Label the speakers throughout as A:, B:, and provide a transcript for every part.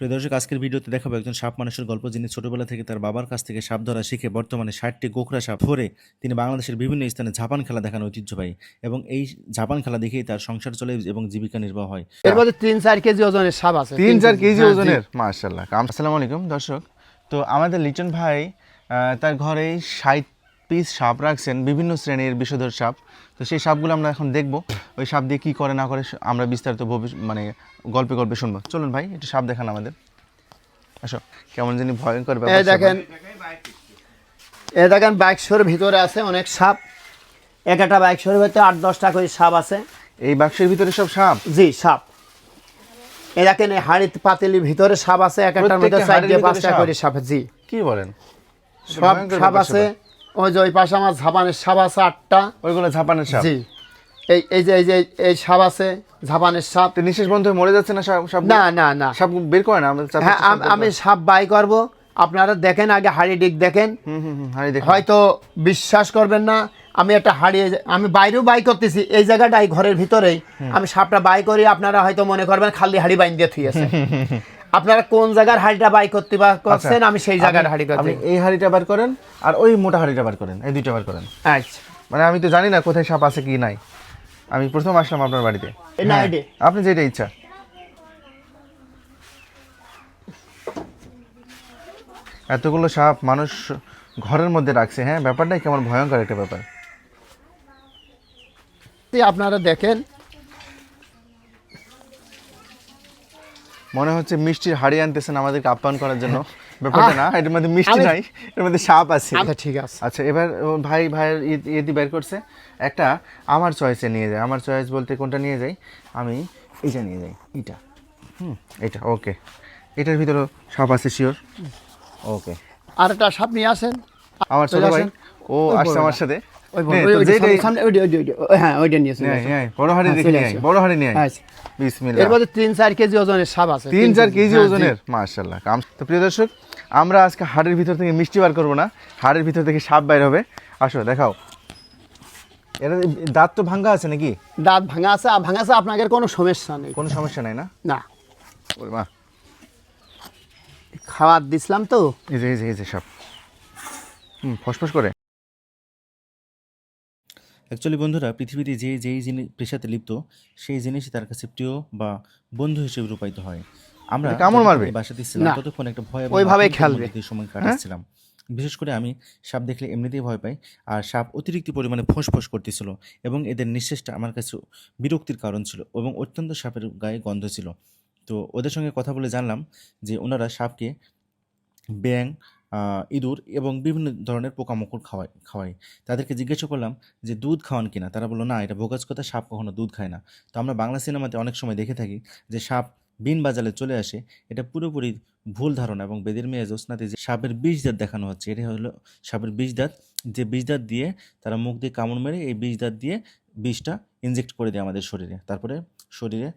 A: প্রিয় দর্শক আজকের ভিডিওতে দেখাবো একজন সাপ মানুষের গল্প যিনি ছোটবেলা থেকে তার বাবার কাছ থেকে সাপ ধরা শিখে বর্তমানে ষাটটি গোখরা সাপ ধরে তিনি বাংলাদেশের বিভিন্ন স্থানে ঝাপান খেলা দেখানো ঐতিহ্যবাহী এবং এই ঝাপান খেলা দেখেই তার সংসার চলে এবং জীবিকা নির্বাহ হয়।
B: এর মধ্যে তিন চার কেজি ওজনের সাপ আছে।
C: তিন চার কেজি
B: হ্যাঁ।
C: ওজনের মার্শাল্লাহ আসসালামু আলাইকুম দর্শক। তো আমাদের লিটন ভাই আহ, তার ঘরে ষাট পিস সাপ রাখছেন বিভিন্ন শ্রেণির বিষধর সাপ। তো সেই সাপগুলো আমরা এখন দেখব ওই সাপ দিয়ে কী করে না করে আমরা বিস্তারিত ভবিষ্যৎ মানে গল্পে গল্পে শুনব। চলুন ভাই একটু সাপ দেখান আমাদের। আসো কেমন জানি ভয়ঙ্কর ব্যাপার
B: দেখেন এই দেখেন বাইকশোর ভিতরে আছে অনেক সাপ। এক একটা বাইকশোর ভিতরে আট দশটা করে সাপ আছে।
C: এই বাক্সের ভিতরে সব সাপ?
B: জি সাপ। এ দেখেন এই হাড়ি পাতিলির ভিতরে সাপ আছে এক একটার মধ্যে পাঁচটা? করে সাপ। জি।
C: কি বলেন?
B: সব সাপ আছে ওই যে ওই পাশে আমার ঝাপানের সাপ আছে আটটা।
C: ওইগুলো ঝাপানের সাপ?
B: জি। এই এই যে এই যে এই সাপ আছে ঝাপানের সাপ।
C: তো নিঃশেষ বন্ধ মরে যাচ্ছে না সাপ
B: না না না।
C: সাপ বের করে না?
B: হ্যাঁ আম- সাপ বাই করব। আপনারা দেখেন আগে হাড়ি ডিক দেখেন। হয়তো বিশ্বাস করবেন না আমি একটা হারিয়ে আমি বাইরেও বাই করতেছি এই জায়গাটাই ঘরের ভিতরেই। আমি সাপটা বাই করি আপনারা হয়তো মনে করবেন খালি হাড়ি বাইন দিয়ে থুইছে আপনারা কোন জায়গার হাড়িটা বাই করতে বা করছেন? আমি সেই জায়গার হাড়ি
C: আপনি এই হাড়িটা বার করেন আর ওই মোটা হাড়িটা বার করেন এই দুইটা বার করেন।
B: আচ্ছা।
C: মানে আমি তো জানি না কোথায় সাপ আছে কি নাই। আমি প্রথম আসলাম আপনার বাড়িতে। হ্যাঁ। আপনি যেটা ইচ্ছা। এতগুলো সাপ মানুষ ঘরের মধ্যে রাখছে হ্যাঁ? ব্যাপারটাই কেমন ভয়ঙ্কর একটা ব্যাপার।
B: আপনারা দেখেন
C: মনে হচ্ছে মিষ্টির হাড়ি আনতেছেন আমাদেরকে আপ্যায়ন করার জন্য। ব্যাপারটা না এটার মধ্যে মিষ্টি নাই এর মধ্যে সাপ আছে।
B: আচ্ছা ঠিক আছে।
C: আচ্ছা এবার ভাই ভাইয়ের ইয়ে- ইয়েটি বের করছে। একটা আমার চয়েসে নিয়ে যায় আমার চয়েস বলতে কোনটা নিয়ে যাই? আমি এটা নিয়ে যাই এইটা। হুম এটা ওকে। এটার ভিতরে সাপ আছে শিওর ওকে।
B: আর একটা সাপ নিয়ে আসেন।
C: আমার ছোট
B: চলে
C: ভাই। ও আসছে আমার সাথে।
B: হ্যাঁ
C: বড় হাড়ি। বড় হাড়ি নিয়ে
B: আচ্ছা।
C: বিসমিল্লাহ।
B: তিন চার কেজি ওজনের সাপ আছে
C: তিন চার কেজি।
B: হ্যাঁ,
C: ওজনের মাশাল্লাহ তো প্রিয় দর্শক আমরা আজকে হাড়ের ভিতর থেকে মিষ্টি বার করব না হাড়ের ভিতর থেকে সাপ বাইর হবে। আসো দেখাও। এটা দাঁত তো ভাঙ্গা আছে নাকি?
B: দাঁত ভাঙা আছে আর ভাঙা আছে আপনাদের কোনো সমস্যা নেই।
C: কোনো সমস্যা নাই না?
B: না।
C: ওরে মা
B: খাবার দিছিলাম তো।
C: এই যে এই যে এই যে সাপ। হুম ফসফস করে।
A: অ্যাকচুয়ালি বন্ধুরা পৃথিবীতে যে যেই জিনিস পেশাতে লিপ্ত সেই জিনিসই তার কাছে প্রিয় বা বন্ধু হিসেবে রূপায়িত হয় আমরা
C: কামড় মারবে?
A: বাসাতে ছিলাম। ততক্ষণ একটা ভয় আতঙ্কের
B: খেলবে।
A: সময় কাটাচ্ছিলাম বিশেষ করে আমি সাপ দেখলে এমনিতেই ভয় পাই আর সাপ অতিরিক্ত পরিমাণে ফোঁস করতেছিল এবং এদের নিঃশ্বাসটা আমার কাছে বিরক্তির কারণ ছিল এবং অত্যন্ত সাপের গায়ে গন্ধ ছিল তো ওদের সঙ্গে কথা বলে জানলাম যে ওনারা সাপকে ব্যাং ইঁদুর এবং বিভিন্ন ধরনের পোকামাকড় খাওয়ায় খাওয়াই তাদেরকে জিজ্ঞাসা করলাম যে, দুধ খাওয়ান কিনা? তারা বলল, না, এটা বোগাস কথা, সাপ কখনো দুধ খায় না। তো আমরা বাংলা সিনেমাতে অনেক সময় দেখে থাকি যে, সাপ বিন বাজালে চলে আসে। এটা পুরোপুরি ভুল ধারণা এবং বেদের মেয়ে জ্যোৎস্নাতে যে সাপের বিষ দাঁত দেখানো হচ্ছে, এটা হলো সাপের বিষ দাঁত যে বিষ দাঁত দিয়ে তারা মুখ দিয়ে কামড় মেরে, এই বিষ দাঁত দিয়ে বিষটা ইনজেক্ট করে দেয় আমাদের শরীরে। তারপরে শরীরে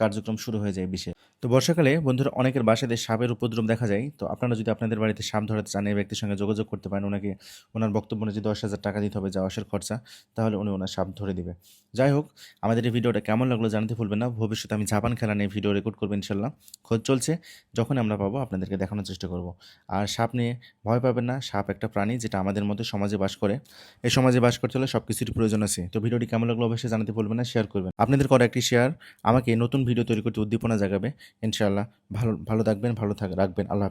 A: কার্যক্রম শুরু হয়ে যায় বিষে। তো বর্ষাকালে বন্ধুরা অনেকের বাসাতে সাপের উপদ্রব দেখা যায়। তো আপনারা যদি আপনাদের বাড়িতে সাপ ধরাতে চান, এই ব্যক্তির সঙ্গে যোগাযোগ করতে পারেন। ওনাকে ওনার বক্তব্য অনুযায়ী দশ হাজার টাকা দিতে হবে, যাওয়া আসার খরচা। তাহলে উনি ওনার সাপ ধরে দিবে। যাই হোক, আমাদের এই ভিডিওটা কেমন লাগল জানাতে ভুলবেন না। ভবিষ্যতে আমি জাপান খেলা নিয়ে ভিডিও রেকর্ড করব ইনশাল্লাহ খোঁজ চলছে, যখন আমরা পাবো, আপনাদেরকে দেখানোর চেষ্টা করব। আর সাপ নিয়ে ভয় পাবেন না, সাপ একটা প্রাণী যেটা আমাদের মধ্যে সমাজে বাস করে। এই সমাজে বাস করতে হলে সব কিছুর প্রয়োজন আছে। তো ভিডিওটি কেমন লাগল অবশ্যই জানাতে ভুলবেন না শেয়ার করবেন। আপনাদের করা একটি শেয়ার আমাকে নতুন ভিডিও তৈরি করতে উদ্দীপনা জাগাবে। ইনশাআল্লাহ। ভালো ভালো থাকবেন ভালো থাক রাখবেন। আল্লাহ